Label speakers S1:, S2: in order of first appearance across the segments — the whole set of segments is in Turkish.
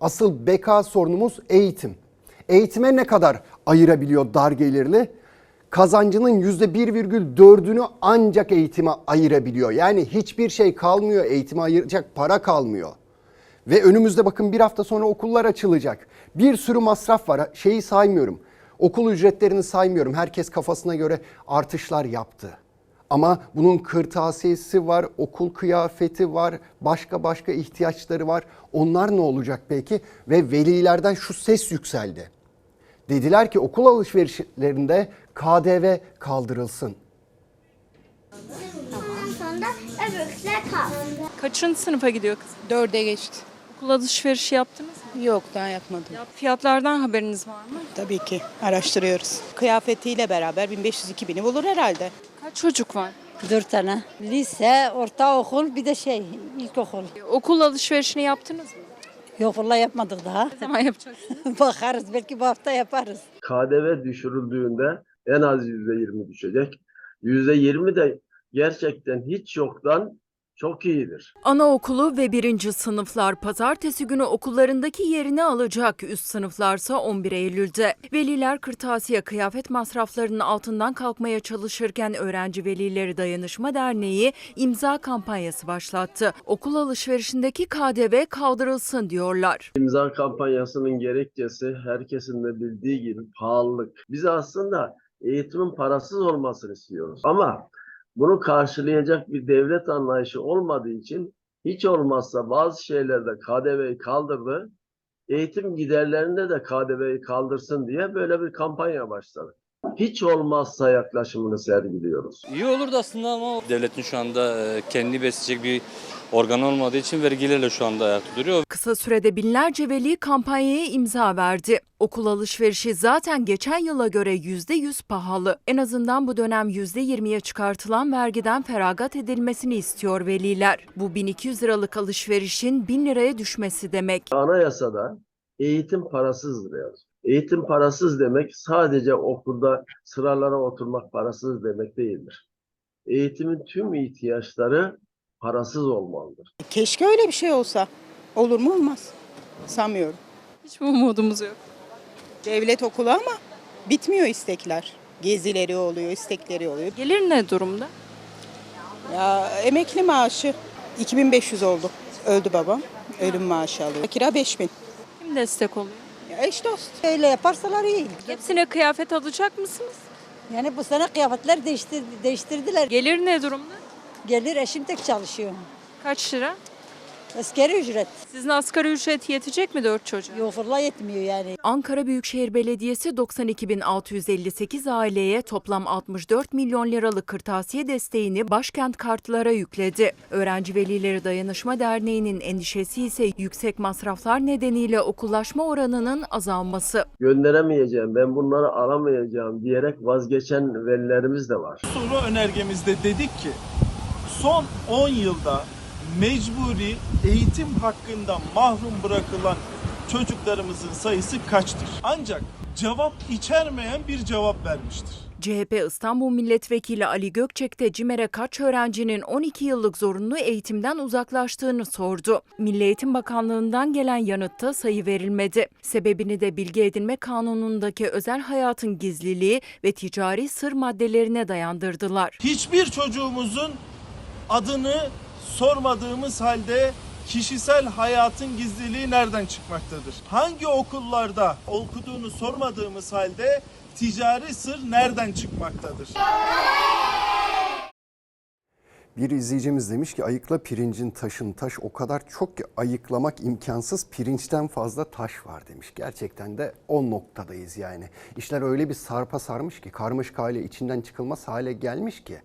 S1: Asıl beka sorunumuz eğitim. Eğitime ne kadar ayırabiliyor dar gelirli? Kazancının %1,4'ünü ancak eğitime ayırabiliyor. Yani hiçbir şey kalmıyor, eğitime ayıracak para kalmıyor. Ve önümüzde bakın bir hafta sonra okullar açılacak. Bir sürü masraf var. Şeyi saymıyorum. Okul ücretlerini saymıyorum. Herkes kafasına göre artışlar yaptı. Ama bunun kırtasiyesi var, okul kıyafeti var, başka başka ihtiyaçları var. Onlar ne olacak peki? Ve velilerden şu ses yükseldi. Dediler ki okul alışverişlerinde KDV kaldırılsın.
S2: Sonra öbürküler kaldı.
S3: Kaçıncı sınıfa gidiyor kız?
S4: Dörde geçti.
S3: Okul alışverişi yaptınız mı?
S4: Yok daha yapmadım.
S3: Ya fiyatlardan haberiniz var mı?
S4: Tabii ki araştırıyoruz. Kıyafetiyle beraber 1500-2000'i bulur herhalde.
S3: Kaç çocuk var?
S5: Dört tane. Lise, ortaokul bir de şey ilkokul.
S3: Okul alışverişini yaptınız mı?
S5: Yok vallahi yapmadık daha.
S3: Ne zaman yapacaksınız?
S5: Bakarız belki bu hafta yaparız.
S6: KDV düşürüldüğünde en az %20 düşecek. %20 de gerçekten hiç yoktan çok iyidir.
S7: Anaokulu ve birinci sınıflar pazartesi günü okullarındaki yerini alacak. Üst sınıflarsa 11 Eylül'de. Veliler kırtasiye kıyafet masraflarının altından kalkmaya çalışırken Öğrenci Velileri Dayanışma Derneği imza kampanyası başlattı. Okul alışverişindeki KDV kaldırılsın diyorlar.
S6: İmza kampanyasının gerekçesi herkesin de bildiği gibi pahalılık. Biz aslında eğitimin parasız olmasını istiyoruz. Ama bunu karşılayacak bir devlet anlayışı olmadığı için hiç olmazsa bazı şeylerde KDV'yi kaldırdı. Eğitim giderlerinde de KDV'yi kaldırsın diye böyle bir kampanya başladı. Hiç olmazsa yaklaşımını sergiliyoruz.
S8: İyi olurdu aslında ama devletin şu anda e, kendini besleyecek bir organ olmadığı için vergilerle şu anda ayakta duruyor.
S7: Kısa sürede binlerce veli kampanyaya imza verdi. Okul alışverişi zaten geçen yıla göre %100 pahalı. En azından bu dönem %20'ye çıkartılan vergiden feragat edilmesini istiyor veliler. Bu 1200 liralık alışverişin 1000 liraya düşmesi demek.
S6: Anayasada eğitim parasızdır yazıyor. Eğitim parasız demek sadece okulda sıralara oturmak parasız demek değildir. Eğitimin tüm ihtiyaçları parasız olmalıdır.
S4: Keşke öyle bir şey olsa. Olur mu olmaz. Sanmıyorum.
S3: Hiç mi umudumuz yok?
S4: Devlet okulu ama bitmiyor istekler. Gezileri oluyor, istekleri oluyor.
S3: Gelir ne durumda?
S4: Ya emekli maaşı 2500 oldu. Öldü babam. Ölüm maaşı alıyor. Kira 5000.
S3: Kim destek oluyor?
S4: Eş dost.
S5: Öyle yaparsalar iyi.
S3: Hepsine kıyafet alacak mısınız?
S5: Yani bu sene kıyafetler değiştir, değiştirdiler.
S3: Gelir ne durumda?
S5: Gelir eşim tek çalışıyor.
S3: Kaç lira?
S5: Askeri ücret.
S3: Sizin asgari ücret yetecek mi dört çocuğa?
S5: Yok vallahi yetmiyor yani.
S7: Ankara Büyükşehir Belediyesi 92.658 aileye toplam 64 milyon liralık kırtasiye desteğini başkent kartlara yükledi. Öğrenci Velileri Dayanışma Derneği'nin endişesi ise yüksek masraflar nedeniyle okullaşma oranının azalması.
S6: Gönderemeyeceğim, ben bunları alamayacağım diyerek vazgeçen velilerimiz de var.
S9: Soru önergemizde dedik ki son 10 yılda mecburi eğitim hakkından mahrum bırakılan çocuklarımızın sayısı kaçtır? Ancak cevap içermeyen bir cevap vermiştir.
S7: CHP İstanbul Milletvekili Ali Gökçek de CİMER'e kaç öğrencinin 12 yıllık zorunlu eğitimden uzaklaştığını sordu. Milli Eğitim Bakanlığı'ndan gelen yanıtta sayı verilmedi. Sebebini de bilgi edinme kanunundaki özel hayatın gizliliği ve ticari sır maddelerine dayandırdılar.
S9: Hiçbir çocuğumuzun adını sormadığımız halde kişisel hayatın gizliliği nereden çıkmaktadır? Hangi okullarda okuduğunu sormadığımız halde ticari sır nereden çıkmaktadır?
S1: Bir izleyicimiz demiş ki ayıkla pirincin taşın taş o kadar çok ki ayıklamak imkansız pirinçten fazla taş var demiş. Gerçekten de o noktadayız yani. İşler öyle bir sarpa sarmış ki karmaşık hale içinden çıkılmaz hale gelmiş ki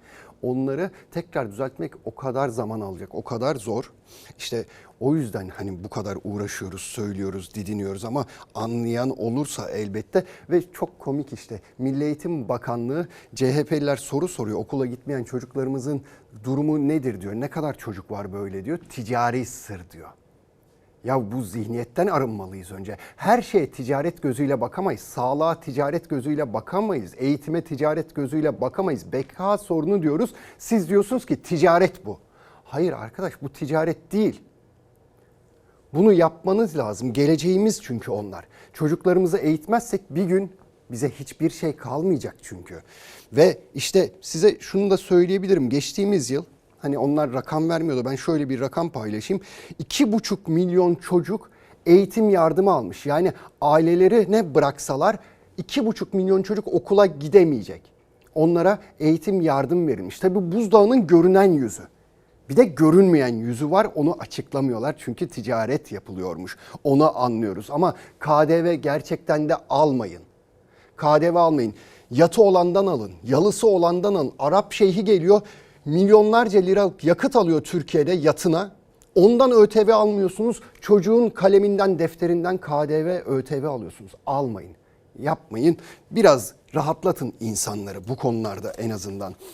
S1: onları tekrar düzeltmek o kadar zaman alacak o kadar zor. İşte o yüzden hani bu kadar uğraşıyoruz, söylüyoruz, didiniyoruz ama anlayan olursa elbette ve çok komik işte Milli Eğitim Bakanlığı CHP'liler soru soruyor. Okula gitmeyen çocuklarımızın durumu nedir diyor. Ne kadar çocuk var böyle diyor. Ticari sır diyor. Ya bu zihniyetten arınmalıyız önce. Her şeye ticaret gözüyle bakamayız. Sağlığa ticaret gözüyle bakamayız. Eğitime ticaret gözüyle bakamayız. Beka sorunu diyoruz. Siz diyorsunuz ki ticaret bu. Hayır arkadaş bu ticaret değil. Bunu yapmanız lazım. Geleceğimiz çünkü onlar. Çocuklarımızı eğitmezsek bir gün bize hiçbir şey kalmayacak çünkü. Ve işte size şunu da söyleyebilirim. Geçtiğimiz yıl hani onlar rakam vermiyordu. Ben şöyle bir rakam paylaşayım. 2,5 milyon çocuk eğitim yardımı almış. Yani aileleri ne bıraksalar 2,5 milyon çocuk okula gidemeyecek. Onlara eğitim yardım verilmiş. Tabi buzdağının görünen yüzü. Bir de görünmeyen yüzü var onu açıklamıyorlar çünkü ticaret yapılıyormuş. Onu anlıyoruz ama KDV gerçekten de almayın. KDV almayın. Yatı olandan alın, yalısı olandan alın. Arap şeyhi geliyor milyonlarca lira yakıt alıyor Türkiye'de yatına. Ondan ÖTV almıyorsunuz. Çocuğun kaleminden, defterinden KDV, ÖTV alıyorsunuz. Almayın. Yapmayın. Biraz rahatlatın insanları bu konularda en azından.